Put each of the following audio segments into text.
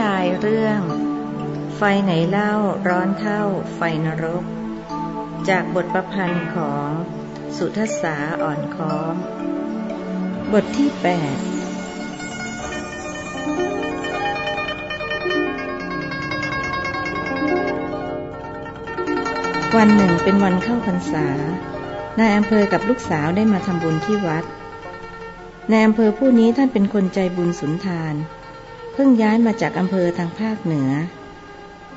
ยายเรื่อง ไฟไหนเล่าร้อนเท่าไฟนรก จากบทประพันธ์ของสุทศาอ่อนค้อม บทที่ 8วันหนึ่งเป็นวันเข้าพรรษา นายอำเภอกับลูกสาวได้มาทำบุญที่วัด นายอำเภอผู้นี้ท่านเป็นคนใจบุญสุนทาน เพิ่งย้ายมาจากอำเภอทางภาคเหนือ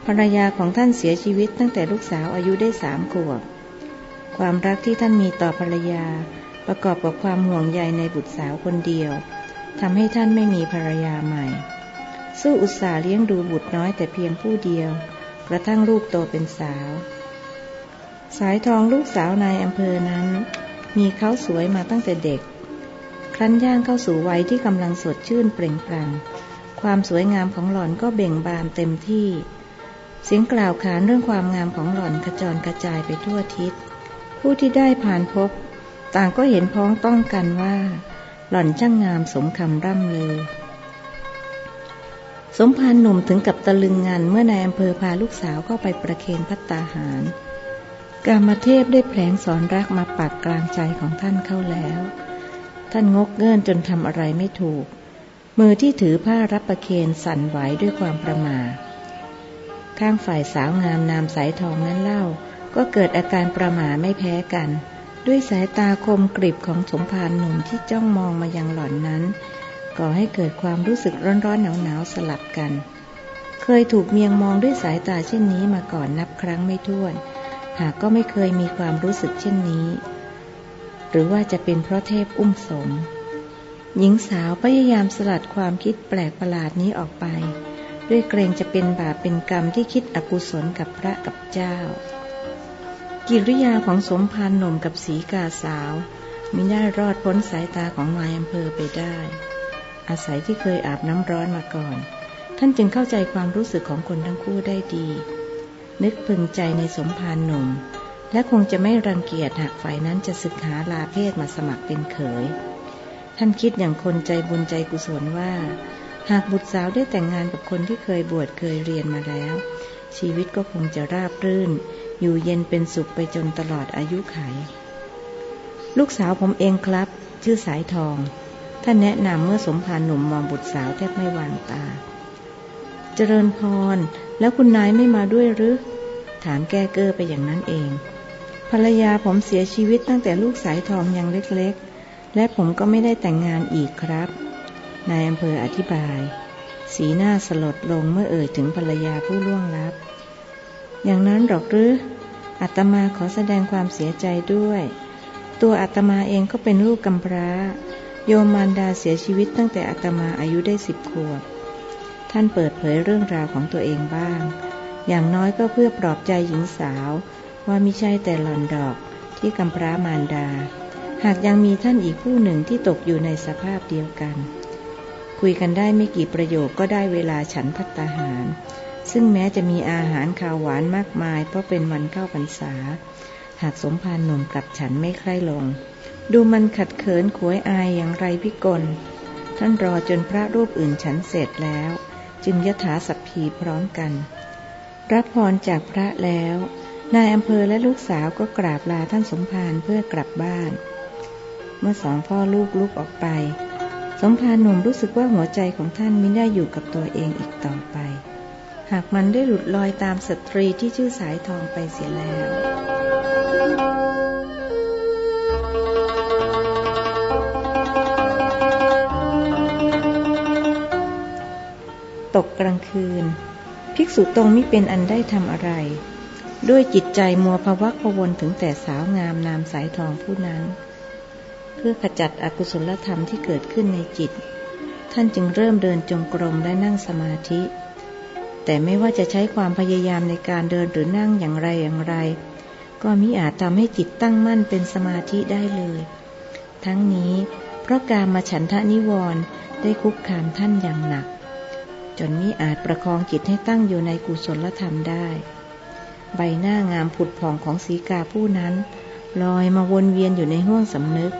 ภรรยาของท่านเสียชีวิตตั้งแต่ลูกสาวอายุได้สามขวบ ความรักที่ท่านมีต่อภรรยา ประกอบกับความห่วงใยในบุตรสาวคนเดียวทำให้ท่านไม่มีภรรยาใหม่ สู้อุตส่าห์เลี้ยงดูบุตรน้อยแต่เพียงผู้เดียว กระทั่งลูกโตเป็นสาว สายทองลูกสาวนายอำเภอนั้น มีเขาสวยมาตั้งแต่เด็ก ครั้นย่างเข้าสู่วัยที่กำลังสดชื่นเปล่งปลั่ง ความสวยงามของหล่อนก็เบ่งบานเต็มที่ เสียงกล่าวขานเรื่องความงามของหล่อนกระจรกระจายไปทั่วทิศ ผู้ที่ได้ผ่านพบ ต่างก็เห็นพ้องต้องกันว่า หล่อนช่างงามสมคำร่ำเลยสมภารหนุ่มถึงกับตะลึงงานเมื่อนายอำเภอพาลูกสาวเข้าไปประเคนพัตตาหาร กามเทพได้แผลงสอนรักมาปากกลางใจของท่านเข้าแล้ว ท่านงกเงินจนทำอะไรไม่ถูก มือที่ถือผ้ารับประเคนสั่นไหวด้วยความประมาทข้างฝ่ายสาวงามนามสายทองนั้นเล่า ก็เกิดอาการประมาไม่แพ้กัน ด้วยสายตาคมกริบของสมภารหนุ่มที่จ้องมองมายังหล่อนนั้น ก่อให้เกิดความรู้สึกร้อนๆหนาวๆสลับกัน เคยถูกเมียงมองด้วยสายตาเช่นนี้มาก่อนนับครั้งไม่ถ้วน หากก็ไม่เคยมีความรู้สึกเช่นนี้ หรือว่าจะเป็นเพราะเทพอุ้มสม หญิงสาวพยายามสลัดความคิดแปลกประหลาดนี้ออกไป ด้วยเกรงจะเป็นบาปเป็นกรรมที่คิดอกุศลกับพระกับเจ้า กิริยาของสมภารหนุ่มกับสีกาสาวมิได้รอดพ้นสายตาของนายอำเภอไปได้ อาศัยที่เคยอาบน้ำร้อนมาก่อน ท่านจึงเข้าใจความรู้สึกของคนทั้งคู่ได้ดี นึกพึงใจในสมภารหนุ่ม และคงจะไม่รังเกียจหากฝ่ายนั้นจะศึกหาลาเพศมาสมัครเป็นเขย ท่านคิดอย่างคนใจบุญใจกุศลว่า หากบุตรสาวได้แต่งงานกับคนที่เคยบวชเคยเรียนมาแล้ว ชีวิตก็คงจะราบรื่น อยู่เย็นเป็นสุขไปจนตลอดอายุไข ลูกสาวผมเองครับ ชื่อสายทอง ท่านแนะนำเมื่อสมภารหนุ่มมองบุตรสาวแทบไม่วางตา เจริญพร แล้วคุณนายไม่มาด้วยหรือ ถามแก้เก้อไปอย่างนั้นเอง ภรรยาผมเสียชีวิตตั้งแต่ลูกสายทองยังเล็กๆ และผมก็ไม่ได้แต่งงานอีกครับ นายอำเภออธิบาย สีหน้าสลดลงเมื่อเอ่ยถึงภรรยาผู้ล่วงลับ อย่างนั้นหรอกหรืออาตมาขอแสดงความเสียใจด้วย ตัวอาตมาเองก็เป็นลูกกำพร้า โยมมารดาเสียชีวิตตั้งแต่อาตมาอายุได้สิบขวบ ท่านเปิดเผยเรื่องราวของตัวเองบ้าง อย่างน้อยก็เพื่อปลอบใจหญิงสาว ว่ามิใช่แต่หลอนดอกที่กำพร้ามารดา หากยังมีท่านอีกผู้หนึ่งที่ตกอยู่ในสภาพเดียวกัน คุยกันได้ไม่กี่ประโยคก็ได้เวลาฉันพัตตาหาร ซึ่งแม้จะมีอาหารข้าวหวานมากมาย เพราะเป็นวันเข้าพรรษา หากสมภารหนุ่มกลับฉันไม่ใคร่ลง ดูมันขัดเขินขวยอายอย่างไรพิกล ท่านรอจนพระรูปอื่นฉันเสร็จแล้ว จึงยถาสัพพีพร้อมกัน รับพรจากพระแล้ว นายอำเภอและลูกสาวก็กราบลาท่านสมภารเพื่อกลับบ้าน เมื่อสองพ่อลูกลุกออกไป สมภารหนุ่มรู้สึกว่าหัวใจของท่านไม่ได้อยู่กับตัวเองอีกต่อไป หากมันได้หลุดลอยตามสตรีที่ชื่อสายทองไปเสียแล้วตกกลางคืน ภิกษุตรงมิเป็นอันได้ทำอะไร ด้วยจิตใจมัวพวักพวนถึงแต่สาวงามนามสายทองผู้นั้น เพื่อขจัดอกุศลธรรมที่เกิดขึ้นในจิต ท่านจึงเริ่มเดินจงกรมและนั่งสมาธิ แต่ไม่ว่าจะใช้ความพยายามในการเดินหรือนั่งอย่างไรอย่างไร ก็มิอาจทำให้จิตตั้งมั่นเป็นสมาธิได้เลย ทั้งนี้เพราะการมาฉันทะนิวรณ์ได้คุกคามท่านอย่างหนัก จนมิอาจประคองจิตให้ตั้งอยู่ในกุศลธรรมได้ ใบหน้างามผุดผ่องของสีกาผู้นั้นลอยมาวนเวียนอยู่ในห้วงสำนึก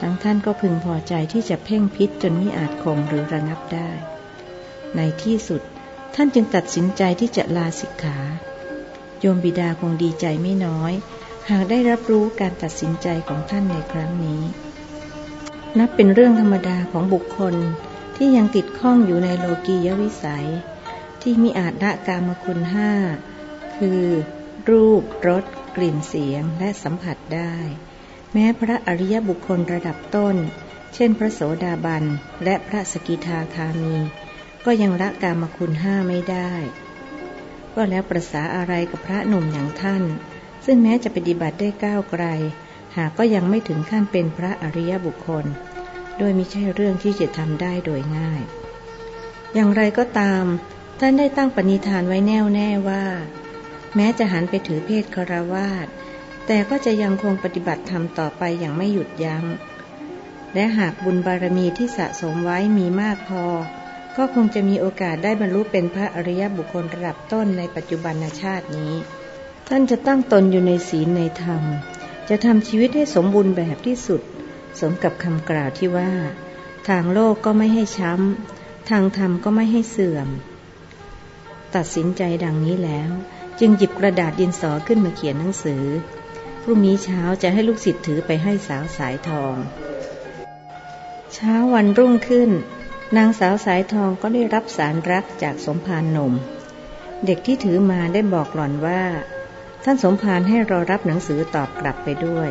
ทั้งท่านก็พึงพอใจที่จะเพ่งพิษจนมิอาจข่มหรือระงับได้ ในที่สุดท่านจึงตัดสินใจที่จะลาสิกขา โยมบิดาคงดีใจไม่น้อย หากได้รับรู้การตัดสินใจของท่านในครั้งนี้ นับเป็นเรื่องธรรมดาของบุคคลที่ยังติดข้องอยู่ในโลกียวิสัย ที่มิอาจละกามคุณห้าคือ รูปรสกลิ่นเสียงและสัมผัสได้ แม้พระอริยบุคคลระดับต้น เช่นพระโสดาบัน และพระสกิทาคามี ก็ยังละกามคุณห้าไม่ได้ ก็แล้วประษาอะไรกับพระหนุ่มอย่างท่าน ซึ่งแม้จะปฏิบัติได้ก้าวไกล หากก็ยังไม่ถึงขั้นเป็นพระอริยบุคคล โดยมิใช่เรื่องที่จะทำได้โดยง่าย อย่างไรก็ตาม ท่านได้ตั้งปณิธานไว้แน่วแน่ว่า แม้จะหันไปถือเพศคารวาส แต่ก็จะยังคงปฏิบัติธรรมต่อไปอย่างไม่หยุดยัง้ง และหากบุญบารมีที่สะสมไว้มีมากพอ ก็คงจะมีโอกาสได้บรรลุเป็นพระอริยบุคคลระดับต้นในปัจจุบันชาตินี้ ท่านจะตั้งตนอยู่ในศีลในธรรม จะทำชีวิตให้สมบูรณ์แบบที่สุด สมกับคำกล่าวที่ว่า ทางโลกก็ไม่ให้ช้ำ ทางธรรมก็ไม่ให้เสื่อม ตัดสินใจดังนี้แล้ว จึงหยิบกระดาษดินสอขึ้นมาเขียนหนังสือ พรุ่งนี้เช้าจะให้ลูกศิษย์ถือไปให้สาวสายทอง เช้าวันรุ่งขึ้น นางสาวสายทองก็ได้รับสารรักจากสมภารหนุ่ม เด็กที่ถือมาได้บอกหล่อนว่า ท่านสมภารให้รอรับหนังสือตอบกลับไปด้วย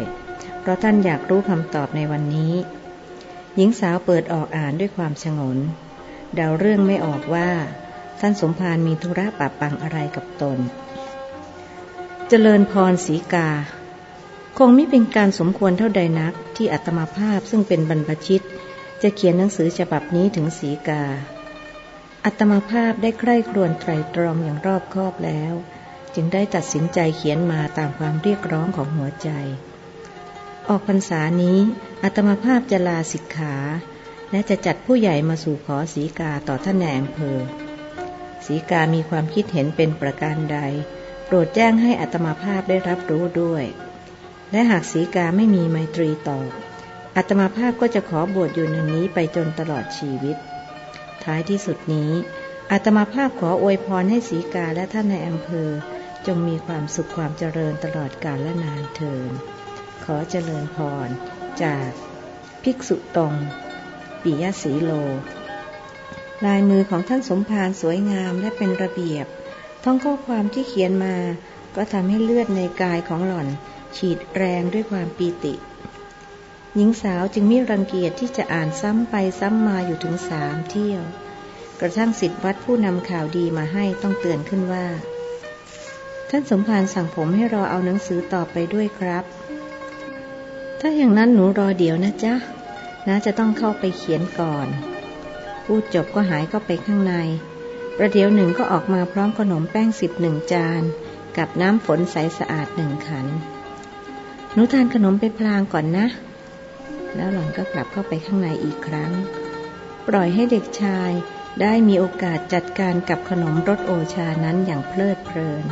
เพราะท่านอยากรู้คำตอบในวันนี้ หญิงสาวเปิดออกอ่านด้วยความชงน เดาเรื่องไม่ออกว่า ท่านสมภารมีธุระปะปังอะไรกับตนเจริญพรสีกา คงไม่เป็นการสมควรเท่าใดนักที่อัตมาภาพซึ่งเป็นบรรพชิต จะเขียนหนังสือฉบับนี้ถึงสีกา อัตมาภาพได้ใคร่ครวญไตรตรองอย่างรอบคอบแล้ว จึงได้ตัดสินใจเขียนมาตามความเรียกร้องของหัวใจ ออกพรรษานี้อัตมาภาพจะลาสิกขา และจะจัดผู้ใหญ่มาสู่ขอสีกาต่อท่านในอำเภอสีกามีความคิดเห็นเป็นประการใด โปรดแจ้งให้อัตมาภาพได้รับรู้ด้วย และหากสีกาไม่มีไมตรีต่อ อัตมาภาพก็จะขอบวชอยู่ในนี้ไปจนตลอดชีวิต ท้ายที่สุดนี้อาตมาภาพขออวยพรให้สีกาและท่านในอำเภอ จงมีความสุขความเจริญตลอดกาลและนานเทินขอเจริญพรจากภิกษุตรงปิยสีโล ลายมือของท่านสมภารสวยงามและเป็นระเบียบ ท่องข้อความที่เขียนมา ก็ทำให้เลือดในกายของหล่อน ฉีดแรงด้วยความปีติ หญิงสาวจึงไม่รังเกียจที่จะอ่านซ้ำไปซ้ำมาอยู่ถึงสามเที่ยว กระทั่งสิทธิวัดผู้นำข่าวดีมาให้ต้องเตือนขึ้นว่า ท่านสมภารสั่งผมให้รอเอาหนังสือต่อไปด้วยครับ ถ้าอย่างนั้นหนูรอเดี๋ยวนะจ๊ะน้าจะต้องเข้าไปเขียนก่อน พูดจบก็หายเข้าไปข้างใน ประเดี๋ยวหนึ่งก็ออกมาพร้อมขนมแป้งสิบหนึ่งจาน กับน้ำฝนใสสะอาดหนึ่งขัน หนูทานขนมไปพลางก่อนนะ แล้วหล่อนก็กลับเข้าไปข้างในอีกครั้ง ปล่อยให้เด็กชายได้มีโอกาสจัดการกับขนมรสโอชานั้นอย่างเพลิดเพลิน